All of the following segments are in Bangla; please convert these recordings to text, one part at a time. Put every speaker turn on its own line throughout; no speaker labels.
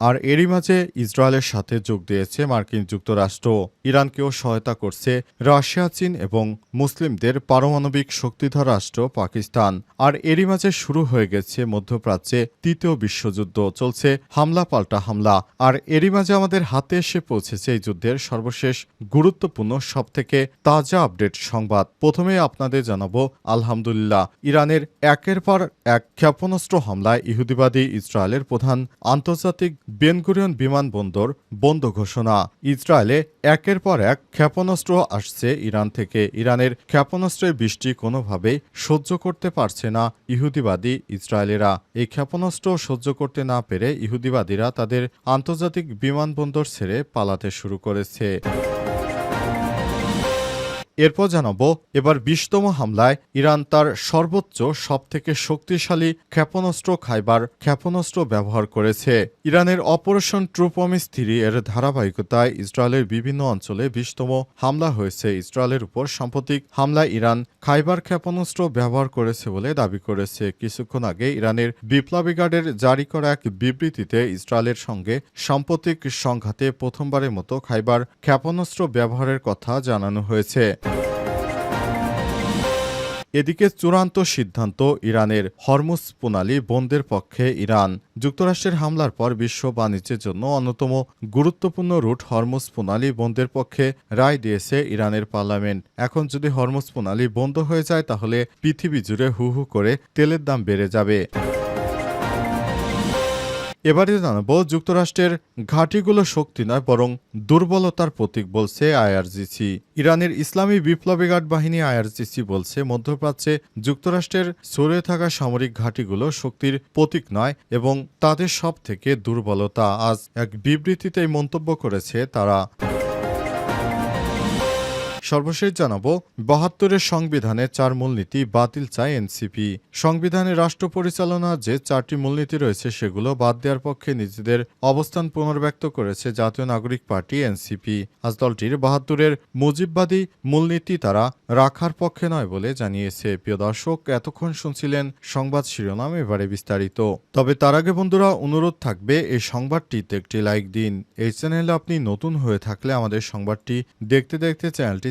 আর এরই মাঝে ইসরায়েলের সাথে যোগ দিয়েছে মার্কিন যুক্তরাষ্ট্র। ইরানকেও সহায়তা করছে রাশিয়া, চীন এবং মুসলিমদের পারমাণবিক শক্তিধর রাষ্ট্র পাকিস্তান। আর এরই মাঝে শুরু হয়ে গেছে মধ্যপ্রাচ্যে তৃতীয় বিশ্বযুদ্ধ। চলছে হামলা পাল্টা হামলা। আর এরই মাঝে আমাদের হাতে এসে পৌঁছেছে এই যুদ্ধের সর্বশেষ গুরুত্বপূর্ণ সবথেকে তাজা আপডেট সংবাদ। প্রথমে আপনাদের জানাব, আলহামদুলিল্লাহ, ইরানের একের পর এক ক্ষেপণাস্ত্র হামলায় ইহুদিবাদী ইসরায়েলের প্রধান আন্তর্জাতিক বেনগুরিয়ন বিমানবন্দর বন্ধ ঘোষণা। ইসরায়েলে একের পর এক ক্ষেপণাস্ত্র আসছে ইরান থেকে। ইরানের ক্ষেপণাস্ত্রের বৃষ্টি কোনোভাবেই সহ্য করতে পারছে না ইহুদিবাদী ইসরায়েলেরা। এই ক্ষেপণাস্ত্র সহ্য করতে না পেরে ইহুদিবাদীরা তাদের আন্তর্জাতিক বিমানবন্দর ছেড়ে পালাতে শুরু করেছে। এরপর জানাব, এবার বিশতম হামলায় ইরান তার সর্বোচ্চ, সবথেকে শক্তিশালী ক্ষেপণাস্ত্র খাইবার ক্ষেপণাস্ত্র ব্যবহার করেছে। ইরানের অপারেশন ট্রুপমিস থ্রি এর ধারাবাহিকতায় ইসরায়েলের বিভিন্ন অঞ্চলে বিশতম হামলা হয়েছে। ইসরায়েলের উপর সাম্প্রতিক হামলায় ইরান খাইবার ক্ষেপণাস্ত্র ব্যবহার করেছে বলে দাবি করেছে। কিছুক্ষণ আগে ইরানের বিপ্লবী গার্ডের জারি করা এক বিবৃতিতে ইসরায়েলের সঙ্গে সাম্প্রতিক সংঘাতে প্রথমবারের মতো খাইবার ক্ষেপণাস্ত্র ব্যবহারের কথা জানানো হয়েছে। এদিকে চূড়ান্ত সিদ্ধান্ত ইরানের হরমুজ প্রণালী বন্ধের পক্ষে ইরান। যুক্তরাষ্ট্রের হামলার পর বিশ্ব বাণিজ্যের জন্য অন্যতম গুরুত্বপূর্ণ রুট হরমুজ প্রণালী বন্ধের পক্ষে রায় দিয়েছে ইরানের পার্লামেন্ট। এখন যদি হরমুজ প্রণালী বন্ধ হয়ে যায়, তাহলে পৃথিবী জুড়ে হু হু করে তেলের দাম বেড়ে যাবে। এবারে জানাব যুক্তরাষ্ট্রের ঘাঁটিগুলো শক্তি নয়, বরং দুর্বলতার প্রতীক বলছে আইআরজিসি। ইরানের ইসলামী বিপ্লবী গার্ড বাহিনী আইআরজিসি বলছে, মধ্যপ্রাচ্যে যুক্তরাষ্ট্রের সরে থাকা সামরিক ঘাঁটিগুলো শক্তির প্রতীক নয় এবং তাদের সব থেকে দুর্বলতা। আজ এক বিবৃতিতে মন্তব্য করেছে তারা। সর্বশেষ জানাব, বাহাত্তরের সংবিধানে চার মূলনীতি বাতিল চায় এনসিপি। সংবিধানে রাষ্ট্র পরিচালনা যে চারটি মূলনীতি রয়েছে সেগুলো বাদ দেওয়ার পক্ষে নিজেদের অবস্থান পুনর্ব্যক্ত করেছে জাতীয় নাগরিক পার্টি এনসিপি। আজ দলটির বাহাত্তরের মুজিববাদী মূলনীতি তারা রাখার পক্ষে নয় বলে জানিয়েছে। প্রিয় দর্শক, এতক্ষণ শুনছিলেন সংবাদ শিরোনাম, এবারে বিস্তারিত। তবে তার আগে বন্ধুরা, অনুরোধ থাকবে এই সংবাদটিতে একটি লাইক দিন। এই চ্যানেলে আপনি নতুন হয়ে থাকলে আমাদের সংবাদটি দেখতে দেখতে চ্যানেলটি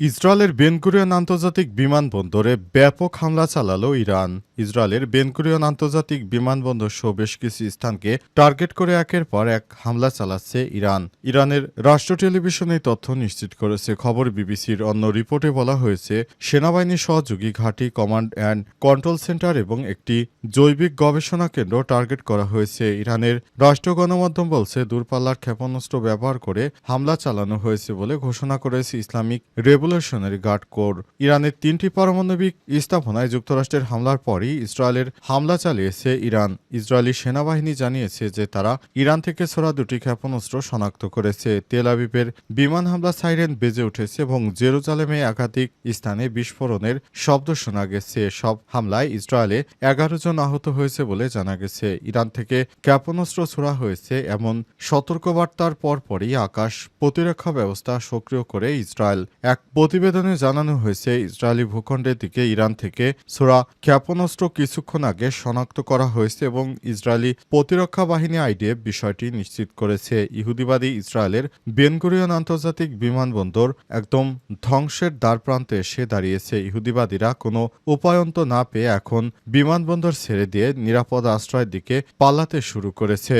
ইসরায়েলের বেনকুরিয়ান আন্তর্জাতিক বিমানবন্দরে ব্যাপক হামলা চালালো ইরান। ইসরায়েলের বেনকুরিয়ান আন্তর্জাতিক বিমানবন্দর সহ বেশ কিছু স্থানকে টার্গেট করে একের পর এক হামলা চালাচ্ছে ইরান। ইরানের রাষ্ট্র টেলিভিশন এই তথ্য নিশ্চিত করেছে। খবর বিবিসির অন্য রিপোর্টে বলা হয়েছে সেনাবাহিনী সহযোগী ঘাঁটি, কমান্ড অ্যান্ড কন্ট্রোল সেন্টার এবং একটি জৈবিক গবেষণা কেন্দ্র টার্গেট করা হয়েছে। ইরানের রাষ্ট্র গণমাধ্যম বলছে, দূরপাল্লার ক্ষেপণাস্ত্র ব্যবহার করে হামলা চালানো হয়েছে বলে ঘোষণা করেছে ইসলামিক রেভলিউশনারি গার্ড কোর। ইরানের তিনটি পারমাণবিক স্থাপনায় যুক্তরাষ্ট্রের হামলার পরই ইসরায়েলের হামলা চালিয়েছে ইরান। ইসরায়েলি সেনাবাহিনী জানিয়েছে যে তারা ইরান থেকে ছোড়া দুটি ক্ষেপণাস্ত্র শনাক্ত করেছে। তেল আবিবের বিমান হামলা সাইরেন বেজে উঠেছে এবং জেরুজালেমে একাধিক স্থানে বিস্ফোরণের শব্দ শোনা গেছে। সব হামলায় ইসরায়েলে এগারো জন আহত হয়েছে বলে জানা গেছে। ইরান থেকে ক্ষেপণাস্ত্র ছোড়া হয়েছে এমন সতর্কবার্তার পরপরই আকাশ প্রতিরক্ষা ব্যবস্থা সক্রিয় করে ইসরায়েল। এক প্রতিবেদনে জানানো হয়েছে, ইসরায়েলি ভূখণ্ডের দিকে ইরান থেকে ছোড়া ক্ষেপণাস্ত্র কিছুক্ষণ আগে শনাক্ত করা হয়েছে এবং ইসরায়েলি প্রতিরক্ষা বাহিনী আইডিএফ বিষয়টি নিশ্চিত করেছে। ইহুদিবাদী ইসরায়েলের বেনগুরিয়ন আন্তর্জাতিক বিমানবন্দর একদম ধ্বংসের দ্বারপ্রান্তে এসে দাঁড়িয়েছে। ইহুদিবাদীরা কোনো উপায়ন্ত না পেয়ে এখন বিমানবন্দর ছেড়ে দিয়ে নিরাপদ আশ্রয়ের দিকে পালাতে শুরু করেছে।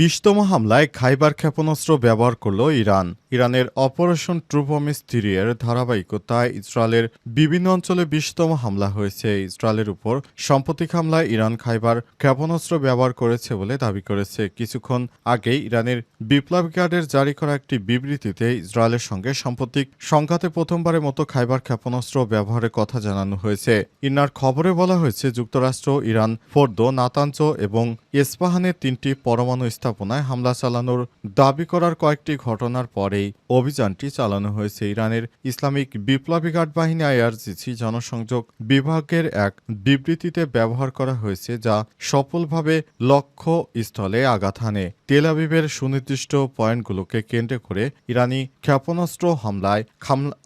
বিশতম হামলায় খাইবার ক্ষেপণাস্ত্র ব্যবহার করল ইরান। ইরানের অপারেশন ট্রুপমিস থ্রিয়ের ধারাবাহিকতায় ইসরায়েলের বিভিন্ন অঞ্চলে বিশতম হামলা হয়েছে। ইসরায়েলের উপর সাম্প্রতিক হামলায় ইরান খাইবার ক্ষেপণাস্ত্র ব্যবহার করেছে বলে দাবি করেছে। কিছুক্ষণ আগেই ইরানের বিপ্লবী গার্ডের জারি করা একটি বিবৃতিতে ইসরায়েলের সঙ্গে সাম্প্রতিক সংঘাতে প্রথমবারের মতো খাইবার ক্ষেপণাস্ত্র ব্যবহারের কথা জানানো হয়েছে। ইনার খবরে বলা হয়েছে, যুক্তরাষ্ট্র, ইরান, ফোর্দো নাতাঞ্চ এবং ইস্পাহানের তিনটি পরমাণু স্থাপনায় হামলা চালানোর দাবি করার কয়েকটি ঘটনার পরেই অভিযানটি চালানো হয়েছে। ইরানের ইসলামিক বিপ্লবী গার্ড বাহিনী আইআরজিসি জনসংযোগ বিভাগের এক বিবৃতিতে ব্যবহার করা হয়েছে, যা সফলভাবে লক্ষ্য স্থলে আঘাত হানে। তেল আবিবের সুনির্দিষ্ট পয়েন্টগুলোকে কেন্দ্র করে ইরানি ক্ষেপণাস্ত্র হামলায়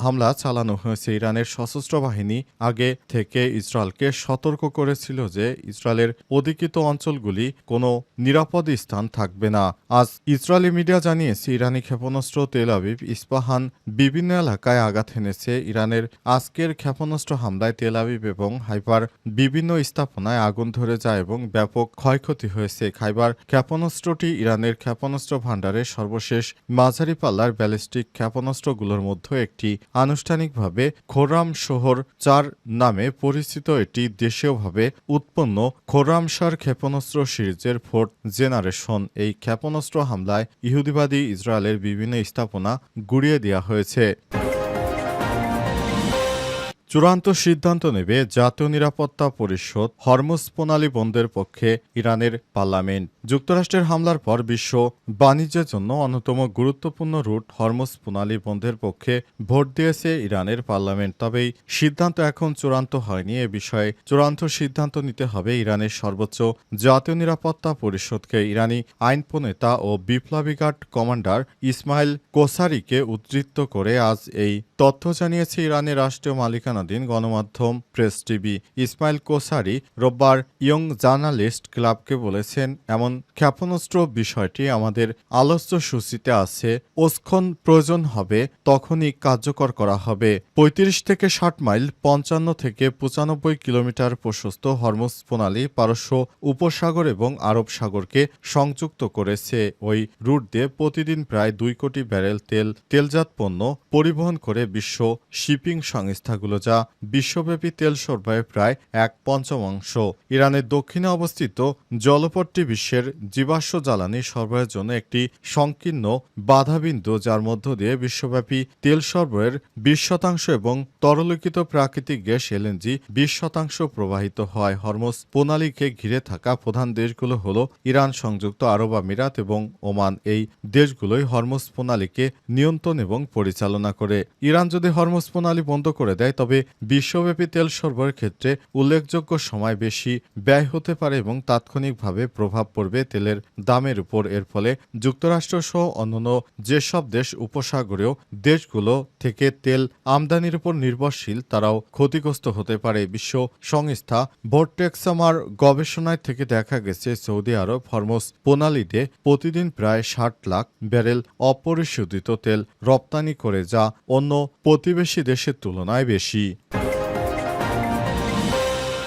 হামলা চালানো হয়েছে। ইরানের সশস্ত্র বাহিনী আগে থেকে ইসরায়েলকে সতর্ক করেছিল যে ইসরায়েলের অধিকৃত অঞ্চলগুলি কোনো নিরাপদ স্থান থাকবে না। আজ ইসরায়েলি মিডিয়া জানিয়েছে, ইরানি ক্ষেপণাস্ত্র তেল আবিব, ইস্পাহান বিভিন্ন এলাকায় আঘাত হেনেছে ইরানের আজকের ক্ষেপণাস্ত্র হামলায় তেল আবিব এবং হাইবার বিভিন্ন স্থাপনায় আগুন ধরে যায় এবং ব্যাপক ক্ষয়ক্ষতি হয়েছে। খাইবার ক্ষেপণাস্ত্রটি ইরানের ক্ষেপণাস্ত্র ভাণ্ডারের সর্বশেষ মাঝারি পাল্লার ব্যালিস্টিক ক্ষেপণাস্ত্রগুলোর মধ্যে একটি। আনুষ্ঠানিকভাবে খোরাম শহর চার নামে পরিচিত এটি দেশীয়ভাবে উৎপন্ন খোরামশার ক্ষেপণাস্ত্র সিরিজের ফোর্থ জেনারেশন। এই ক্ষেপণাস্ত্র হামলায় ইহুদিবাদী ইসরায়েলের বিভিন্ন স্থাপনা গুড়িয়ে দেওয়া হয়েছে। চূড়ান্ত সিদ্ধান্ত নেবে জাতীয় নিরাপত্তা পরিষদ হরমুজ প্রণালী বন্ধের পক্ষে ইরানের পার্লামেন্ট। যুক্তরাষ্ট্রের হামলার পর বিশ্ব বাণিজ্যের জন্য অন্যতম গুরুত্বপূর্ণ রুট হরমুজ প্রণালী বন্ধের পক্ষে ভোট দিয়েছে ইরানের পার্লামেন্ট। তবে এই সিদ্ধান্ত এখন চূড়ান্ত হয়নি। এ বিষয়ে চূড়ান্ত সিদ্ধান্ত নিতে হবে ইরানের সর্বোচ্চ জাতীয় নিরাপত্তা পরিষদকে। ইরানি আইন প্রণেতা ও বিপ্লবী গার্ড কমান্ডার ইসমাইল কোসারিকে উদ্ধৃত করে আজ এই তথ্য জানিয়েছে ইরানের রাষ্ট্রীয় মালিকানাধীন গণমাধ্যম প্রেস টিভি ইসমাইল কোসারি রোববার ইয়ং জার্নালিস্ট ক্লাবকে বলেছেন, এমন ক্ষেপণাস্ত্র বিষয়টি আমাদের আলোচ্য সূচিতে আছে। ওসক্ষণ প্রয়োজন হবে, তখনই কার্যকর করা হবে। পঁয়ত্রিশ থেকে ষাট মাইল, পঞ্চান্ন থেকে পঁচানব্বই কিলোমিটার প্রশস্ত হরমুজ প্রণালী পারস্য উপসাগর এবং আরব সাগরকে সংযুক্ত করেছে। ওই রুট দিয়ে প্রতিদিন প্রায় দুই কোটি ব্যারেল তেল, তেলজাত পণ্য পরিবহন করে বিশ্ব শিপিং সংস্থাগুলো যা বিশ্বব্যাপী তেল সরবরাহের প্রায় এক পঞ্চমাংশ। ইরানের দক্ষিণে অবস্থিত জলপট্টি বিশ্বের জীবাশ্ম জ্বালানি সরবরাহের জন্য একটি সংকীর্ণ বাধাবিন্দু, যার মধ্য দিয়ে বিশ্বব্যাপী তেল সরবরাহের বিশ শতাংশ এবং তরলিখিত প্রাকৃতিক গ্যাস এলএনজি বিশ শতাংশ প্রবাহিত হয়। হরমোজ প্রণালীকে ঘিরে থাকা প্রধান দেশগুলো হল ইরান, সংযুক্ত আরব আমিরাত এবং ওমান। এই দেশগুলোই হরমোজ প্রণালীকে নিয়ন্ত্রণ এবং পরিচালনা করে। ইরান যদি হরমোজ প্রণালী বন্ধ করে দেয়, তবে বিশ্বব্যাপী তেল সরবরাহের ক্ষেত্রে উল্লেখযোগ্য সময় বেশি ব্যয় হতে পারে এবং তাৎক্ষণিকভাবে প্রভাব পড়বে তেলের দামের উপর। এর ফলে যুক্তরাষ্ট্র সহ অন্যান্য যেসব দেশ উপসাগরীয় দেশগুলো থেকে তেল আমদানির উপর নির্ভরশীল, তারাও ক্ষতিগ্রস্ত হতে পারে। বিশ্ব সংস্থা ভোর্টেক্সামার গবেষণায় থেকে দেখা গেছে, সৌদি আরব হরমোজ প্রণালীতে প্রতিদিন প্রায় ষাট লাখ ব্যারেল অপরিশোধিত তেল রপ্তানি করে, যা অন্য প্রতিবেশী দেশের তুলনায় বেশি। Tschüssi.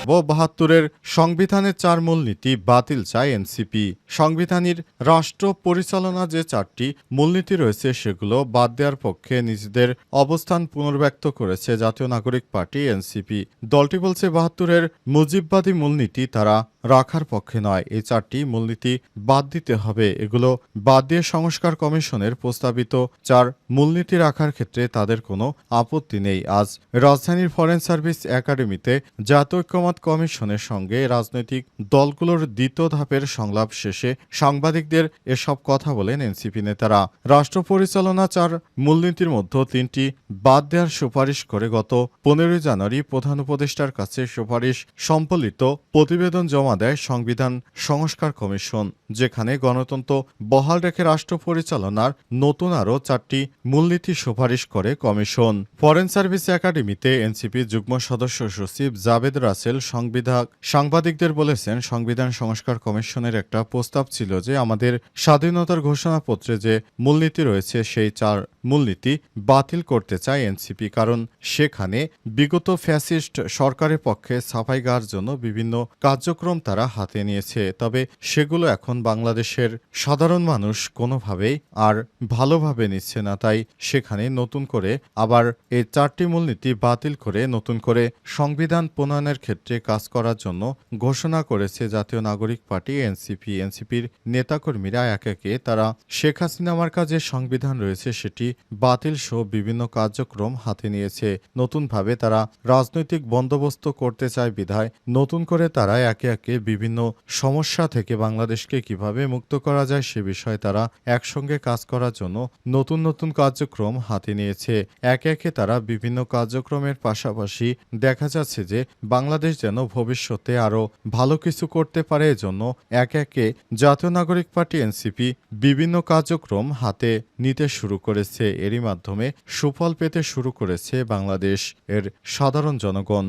ও বাহাত্তরের সংবিধানের চার মূলনীতি বাতিল চায় এনসিপি। সংবিধানের রাষ্ট্র পরিচালনা যে চারটি মূলনীতি রয়েছে, সেগুলো বাদ দেওয়ার পক্ষে নিজেদের অবস্থান পুনর্ব্যক্ত করেছে জাতীয় নাগরিক পার্টি এনসিপি। দলটি বলছে, বাহাত্তরের মুজিববাদী মূলনীতি তারা রাখার পক্ষে নয়। এই চারটি মূলনীতি বাদ দিতে হবে। এগুলো বাদ দিয়ে সংস্কার কমিশনের প্রস্তাবিত চার মূলনীতি রাখার ক্ষেত্রে তাদের কোনো আপত্তি নেই। আজ রাজধানীর ফরেন সার্ভিস একাডেমিতে জাতীয় ঐক্যমত কমিশনের সঙ্গে রাজনৈতিক দলগুলোর দ্বিতীয় ধাপের সংলাপ শেষে সাংবাদিকদের এসব কথা বলেন এনসিপি নেতারা। রাষ্ট্র পরিচালনা চার মূলনীতির মধ্যে তিনটি বাদ দেওয়ার সুপারিশ করে গত পনেরোই জানুয়ারি প্রধান উপদেষ্টার কাছে সুপারিশ সম্পলিত প্রতিবেদন জমা দেয় সংবিধান সংস্কার কমিশন, যেখানে গণতন্ত্র বহাল রেখে রাষ্ট্র পরিচালনার নতুন আরও চারটি মূলনীতি সুপারিশ করে কমিশন। ফরেন সার্ভিস একাডেমিতে এনসিপি যুগ্ম সদস্য সচিব জাবেদ রাসেল সংবিধান সাংবাদিকদের বলেছেন, সংবিধান সংস্কার কমিশনের একটা প্রস্তাব ছিল যে আমাদের স্বাধীনতার ঘোষণাপত্রে যে মূলনীতি রয়েছে, সেই চার মূলনীতি বাতিল করতে চায় এনসিপি। কারণ সেখানে বিগত ফ্যাসিস্ট সরকারের পক্ষে সাফাই গাওয়ার জন্য বিভিন্ন কার্যক্রম তারা হাতে নিয়েছে। তবে সেগুলো এখন বাংলাদেশের সাধারণ মানুষ কোনোভাবেই আর ভালোভাবে নিচ্ছে না। তাই সেখানে নতুন করে আবার এই চারটি মূলনীতি বাতিল করে নতুন করে সংবিধান প্রণয়নের ক্ষেত্রে কাজ করার জন্য ঘোষণা করেছে জাতীয় নাগরিক পার্টি, এনসিপি। এনসিপির নেতাকর্মীরা এক একে তারা শেখ হাসিনামার কাজে সংবিধান রয়েছে, সেটি বাতিল সহ বিভিন্ন কার্যক্রম হাতে নিয়েছে। নতুনভাবে তারা রাজনৈতিক বন্দোবস্ত করতে চায় বিধায়, নতুন করে তারা একে একে বিভিন্ন সমস্যা থেকে বাংলাদেশকে কীভাবে মুক্ত করা যায় সে বিষয়ে তারা একসঙ্গে কাজ করার জন্য নতুন নতুন কার্যক্রম হাতে নিয়েছে। একে একে তারা বিভিন্ন কার্যক্রমের পাশাপাশি দেখা যাচ্ছে যে বাংলাদেশ যেন ভবিষ্যতে আরও ভালো কিছু করতে পারে এজন্য এক একে জাতীয় নাগরিক পার্টি এনসিপি বিভিন্ন কার্যক্রম হাতে নিতে শুরু করেছে। এরই মাধ্যমে সুফল পেতে শুরু করেছে বাংলাদেশ এর সাধারণ জনগণ।